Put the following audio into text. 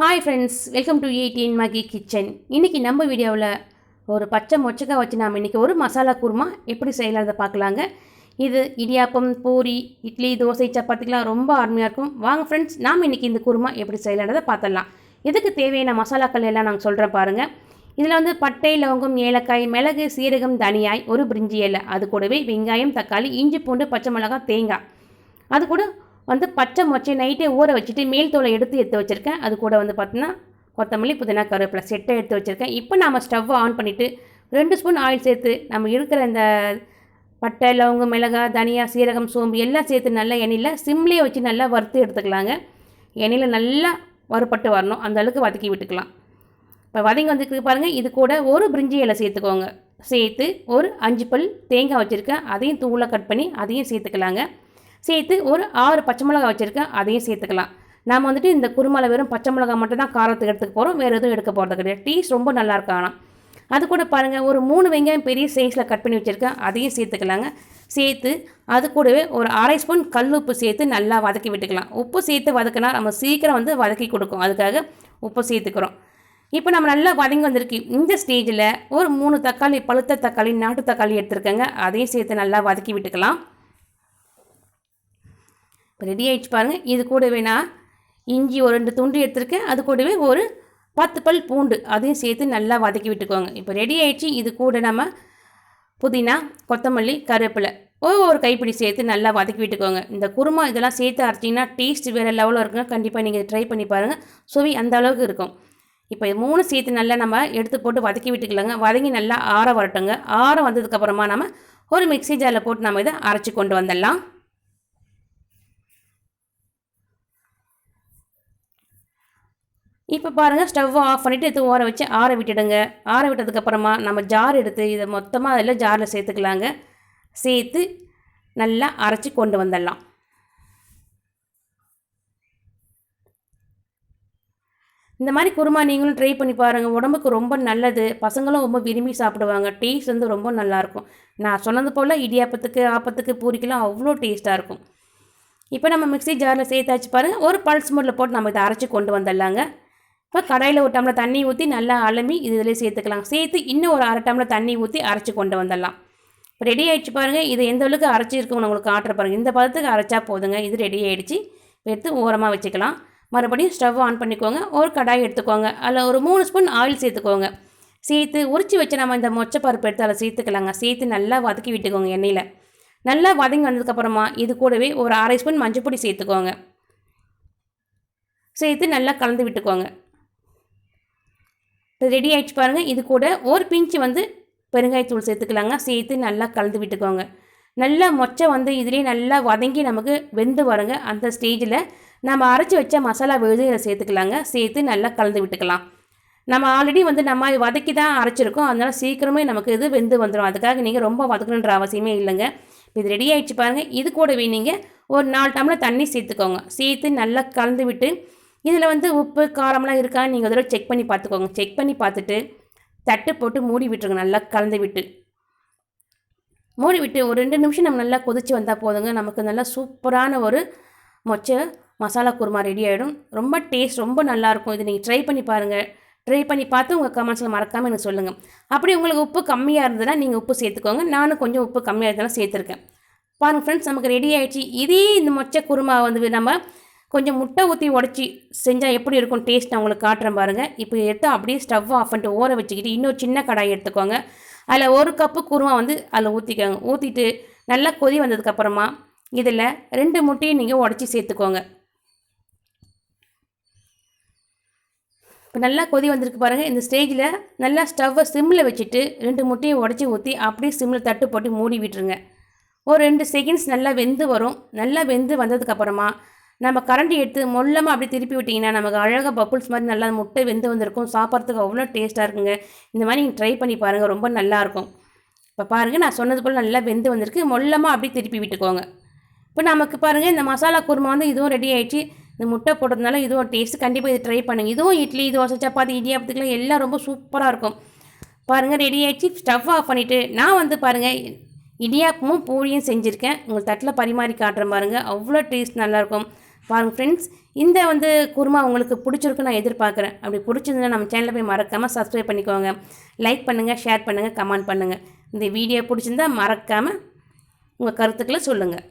Hi friends welcome to eighteen Mahi kitchen இன்றைக்கி நம்ம வீடியோவில் ஒரு பச்சை மொச்சக்காய் வச்சு நாம் இன்றைக்கி ஒரு மசாலா குருமா எப்படி செய்யலாத பார்க்கலாங்க. இது இடியாப்பம் பூரி இட்லி தோசை சப்பாத்திக்கெலாம் ரொம்ப அருமையாக இருக்கும். வாங்க ஃப்ரெண்ட்ஸ் நாம் இன்றைக்கி இந்த குருமா எப்படி செய்யலான்றதை பார்த்துடலாம். இதுக்கு தேவையான மசாலாக்கள் எல்லாம் நாங்கள் சொல்கிறேன் பாருங்கள் இதில் வந்து பட்டை லவங்கம் ஏலக்காய் மிளகு சீரகம் தனியாய் ஒரு பிரிஞ்சி இலை அது கூடவே வெங்காயம் தக்காளி இஞ்சி பூண்டு பச்சை மிளகாய் தேங்காய். அது கூட வந்து பச்சை மொச்சை நைட்டே ஊற வச்சுட்டு மேல் தோலை எடுத்து எடுத்து வச்சுருக்கேன். அது கூட வந்து பார்த்தீங்கன்னா கொத்தமல்லி புதினா கருவேப்பிலை செட்டை எடுத்து வச்சுருக்கேன். இப்போ நம்ம ஸ்டவ் ஆன் பண்ணிவிட்டு ரெண்டு ஸ்பூன் ஆயில் சேர்த்து நம்ம இருக்கிற இந்த பட்டை லவங்கம் மிளகாய் தனியா சீரகம் சோம்பு எல்லாம் சேர்த்து நல்லா எண்ணெயில் சிம்லேயே வச்சு நல்லா வறுத்து எடுத்துக்கலாங்க. எண்ணெயில் நல்லா வறுபட்டு வரணும். அந்த அளவுக்கு வதக்கி விட்டுக்கலாம். இப்போ வதங்கி வந்துருக்கு பாருங்கள் இது கூட ஒரு பிரிஞ்சி இலை சேர்த்துக்கோங்க. சேர்த்து ஒரு அஞ்சு பல் தேங்காய் வச்சுருக்கேன். அதையும் தூளாக கட் பண்ணி அதையும் சேர்த்துக்கலாங்க. சேர்த்து ஒரு ஆறு பச்சை மிளகாய் வச்சுருக்கேன் அதையும் சேர்த்துக்கலாம். நாம் வந்துட்டு இந்த குருமாவில் வெறும் பச்சை மிளகாய் மட்டும் தான் காரத்துக்கு எடுத்துக்க போகிறோம் வேறு எதுவும் எடுக்க போகிறது கிடையாது. டேஸ்ட் ரொம்ப நல்லா இருக்கும் ஆனால் அது கூட பாருங்கள் ஒரு மூணு வெங்காயம் பெரிய சைஸில் கட் பண்ணி வச்சுருக்கேன். அதையும் சேர்த்துக்கலாங்க. சேர்த்து அது கூடவே ஒரு அரை ஸ்பூன் கல் உப்பு சேர்த்து நல்லா வதக்கி விட்டுக்கலாம். உப்பு சேர்த்து வதக்கினா நம்ம சீக்கிரம் வந்து வதக்கி கொடுக்கும். அதுக்காக உப்பு சேர்த்துக்கிறோம். இப்போ நம்ம நல்லா வதங்கி வந்திருக்கு. இந்த ஸ்டேஜில் ஒரு மூணு தக்காளி பழுத்த தக்காளி நாட்டு தக்காளி எடுத்துருக்கேங்க. அதையும் சேர்த்து நல்லா வதக்கி விட்டுக்கலாம். இப்போ ரெடி ஆகிடுச்சு பாருங்கள் இது கூடவே நான் இஞ்சி ஒரு ரெண்டு துண்டு எடுத்திருக்கேன். அது கூடவே ஒரு பத்து பல் பூண்டு அதையும் சேர்த்து நல்லா வதக்கி விட்டுக்கோங்க. இப்போ ரெடி ஆகிடுச்சு இது கூட நம்ம புதினா கொத்தமல்லி கருவேப்பிலை ஒரு கைப்பிடி சேர்த்து நல்லா வதக்கி விட்டுக்கோங்க. இந்த குருமா இதெல்லாம் சேர்த்து அரைச்சிங்கன்னா டேஸ்ட் வேறு லெவலில் இருக்குங்க. கண்டிப்பாக நீங்கள் ட்ரை பண்ணி பாருங்கள் சுவை அந்த அளவுக்கு இருக்கும். இப்போ இது மூணு சேர்த்து நல்லா நம்ம எடுத்து போட்டு வதக்கி விட்டுக்கலாங்க. வதங்கி நல்லா ஆற வரட்டுங்க. ஆற வந்ததுக்கப்புறமா நம்ம ஒரு மிக்ஸி ஜாரில் போட்டு நம்ம இதை அரைச்சி கொண்டு வந்துடலாம். இப்போ பாருங்கள் ஸ்டவ்வை ஆஃப் பண்ணிவிட்டு எடுத்து ஊற வச்சு ஆற விட்டுடுங்க. ஆற விட்டதுக்கப்புறமா நம்ம ஜார் எடுத்து இதை மொத்தமாக அதில் ஜாரில் சேர்த்துக்கலாங்க. சேர்த்து நல்லா அரைச்சி கொண்டு வந்துடலாம். இந்த மாதிரி குருமா நீங்களும் ட்ரை பண்ணி பாருங்கள் உடம்புக்கு ரொம்ப நல்லது. பசங்களும் ரொம்ப விரும்பி சாப்பிடுவாங்க. டேஸ்ட் வந்து ரொம்ப நல்லாயிருக்கும் நான் சொன்னது போல் இடியாப்பத்துக்கு ஆப்பத்துக்கு பூரிக்கெல்லாம் அவ்வளோ டேஸ்ட்டாக இருக்கும். இப்போ நம்ம மிக்ஸி ஜாரில் சேர்த்தாச்சு பாருங்கள் ஒரு பல்ஸ் மூடில் போட்டு நம்ம இதை அரைச்சி கொண்டு வந்துடலாங்க. இப்போ கடையில் ஒரு டம்ளர் தண்ணி ஊற்றி நல்லா அலம்பி இது இதில் சேர்த்துக்கலாம். சேர்த்து இன்னும் ஒரு அரை டம்ளர் தண்ணி ஊற்றி அரைச்சி கொண்டு வந்துடலாம். இப்போ ரெடி ஆகிடுச்சு பாருங்கள் இது எந்த அளவுக்கு அரைச்சி இருக்குன்னு உங்களுக்கு காட்டுற பாருங்கள் இந்த பதத்துக்கு அரைச்சா போதுங்க. இது ரெடி ஆகிடுச்சு எடுத்து ஓரமாக வச்சுக்கலாம். மறுபடியும் ஸ்டவ் ஆன் பண்ணிக்கோங்க. ஒரு கடாய் எடுத்துக்கோங்க. அதில் ஒரு மூணு ஸ்பூன் ஆயில் சேர்த்துக்கோங்க. சேர்த்து உரிச்சு வச்சு நம்ம இந்த மொச்சை பருப்பு எடுத்து அதில் சேர்த்துக்கலாங்க. சேர்த்து நல்லா வதக்கி விட்டுக்கோங்க எண்ணெயில். நல்லா வதங்கி வந்ததுக்கப்புறமா இது கூடவே ஒரு அரை ஸ்பூன் மஞ்சப்பொடி சேர்த்துக்கோங்க. சேர்த்து நல்லா கலந்து விட்டுக்கோங்க. இப்போ ரெடி ஆகிடுச்சு பாருங்கள் இது கூட ஒரு பிஞ்சு வந்து பெருங்காயத்தூள் சேர்த்துக்கலாங்க. சேர்த்து நல்லா கலந்து விட்டுக்கோங்க. நல்லா மொச்சை வந்து இதுலேயே நல்லா வதங்கி நமக்கு வெந்து வருங்க. அந்த ஸ்டேஜில் நம்ம அரைச்சி வச்ச மசாலா விழுது இதை சேர்த்துக்கலாங்க. சேர்த்து நல்லா கலந்து விட்டுக்கலாம். நம்ம ஆல்ரெடி வந்து நம்ம வதக்கி தான் அரைச்சிருக்கோம். அதனால் சீக்கிரமே நமக்கு இது வெந்து வந்துடும் அதுக்காக நீங்கள் ரொம்ப வதக்கணுன்ற அவசியமே இல்லைங்க. இப்போ இது ரெடி ஆகிடுச்சு பாருங்கள் இது கூடவே நீங்கள் ஒரு நாலு டம்ளர் தண்ணி சேர்த்துக்கோங்க. சேர்த்து நல்லா கலந்து விட்டு இதில் வந்து உப்பு காரம்லாம் இருக்கான்னு நீங்கள் அதோட செக் பண்ணி பார்த்துக்கோங்க. செக் பண்ணி பார்த்துட்டு தட்டு போட்டு மூடி விட்டுருங்க. நல்லா கலந்து விட்டு. மூடி விட்டு ஒரு ரெண்டு நிமிஷம் நம்ம நல்லா கொதிச்சு வந்தால் போதுங்க. நமக்கு நல்லா சூப்பரான ஒரு மொச்சை மசாலா குருமா ரெடி ஆகிடும் ரொம்ப டேஸ்ட் ரொம்ப நல்லாயிருக்கும் இது நீங்கள் ட்ரை பண்ணி பாருங்கள் ட்ரை பண்ணி பார்த்து உங்கள் கமெண்ட்ஸில் மறக்காமல் எனக்கு சொல்லுங்கள் அப்படி உங்களுக்கு உப்பு கம்மியாக இருந்ததுன்னா நீங்கள் உப்பு சேர்த்துக்கோங்க. நானும் கொஞ்சம் உப்பு கம்மியாக இருந்தாலும் சேர்த்துருக்கேன். பாருங்கள் ஃப்ரெண்ட்ஸ் நமக்கு ரெடி ஆகிடுச்சு இதே இந்த மொச்சை குருமா வந்து நம்ம கொஞ்சம் முட்டை ஊற்றி உடச்சி செஞ்சால் எப்படி இருக்கும் டேஸ்ட் நான் உங்களுக்கு காட்டுறேன் பாருங்கள் இப்போ எடுத்து அப்படியே ஸ்டவ் ஆஃப் பண்ணிட்டு ஊற வச்சுக்கிட்டு இன்னொரு சின்ன கடாய் எடுத்துக்கோங்க. அதில் ஒரு கப்பு குருமா வந்து அதில் ஊற்றிக்கோங்க ஊற்றிட்டு நல்லா கொதி வந்ததுக்கப்புறமா இதில் ரெண்டு முட்டையும் நீங்கள் உடச்சி சேர்த்துக்கோங்க. இப்போ நல்லா கொதி வந்திருக்கு பாருங்கள் இந்த ஸ்டேஜில் நல்லா ஸ்டவ்வை சிம்மில் வச்சுட்டு ரெண்டு முட்டையை உடச்சி ஊற்றி அப்படியே சிம்மில் தட்டு போட்டு மூடி விட்டுருங்க. ஒரு ரெண்டு செகண்ட்ஸ் நல்லா வெந்து வரும். நல்லா வெந்து வந்ததுக்கப்புறமா நம்ம கரண்டி எடுத்து மொல்லமாக அப்படி திருப்பி விட்டிங்கன்னா நமக்கு அழகாக பப்புள்ஸ் மாதிரி நல்லா முட்டை வெந்து வந்திருக்கும். சாப்பிட்றதுக்கு அவ்வளோ டேஸ்ட்டாக இருக்குங்க. இந்த மாதிரி நீங்கள் ட்ரை பண்ணி பாருங்கள் ரொம்ப நல்லாயிருக்கும் இப்போ பாருங்கள் நான் சொன்னது போல் நல்லா வெந்து வந்திருக்கு. மொல்லமாக அப்படி திருப்பி விட்டுக்கோங்க. இப்போ நமக்கு பாருங்கள் இந்த மசாலா குருமா வந்து இதுவும் ரெடி ஆகிடுச்சு இந்த முட்டை போட்டதுனால இதுவும் டேஸ்ட்டு கண்டிப்பாக இது ட்ரை பண்ணுங்கள் இதுவும் இட்லி தோசை சப்பாத்தி இடியாப்பத்துக்குலாம் எல்லாம் ரொம்ப சூப்பராக இருக்கும். பாருங்கள் ரெடி ஆகிடுச்சு ஸ்டவ் ஆஃப் பண்ணிவிட்டு நான் வந்து பாருங்கள் இடியாப்பமும் பூரியும் செஞ்சுருக்கேன். உங்கள் தட்டில் பரிமாறி காட்டுறேன் பாருங்கள் அவ்வளோ டேஸ்ட் நல்லாயிருக்கும் பாருங்கள் ஃப்ரெண்ட்ஸ் இந்த வந்து குருமா உங்களுக்கு பிடிச்சிருக்கு நான் எதிர்பார்க்குறேன். அப்படி பிடிச்சிருந்தா நம்ம சேனலில் போய் மறக்காமல் சப்ஸ்கிரைப் பண்ணிக்கோங்க. லைக் பண்ணுங்கள் ஷேர் பண்ணுங்கள் கமெண்ட் பண்ணுங்கள் இந்த வீடியோ பிடிச்சிருந்தா மறக்காமல் உங்கள் கருத்துக்களை சொல்லுங்கள்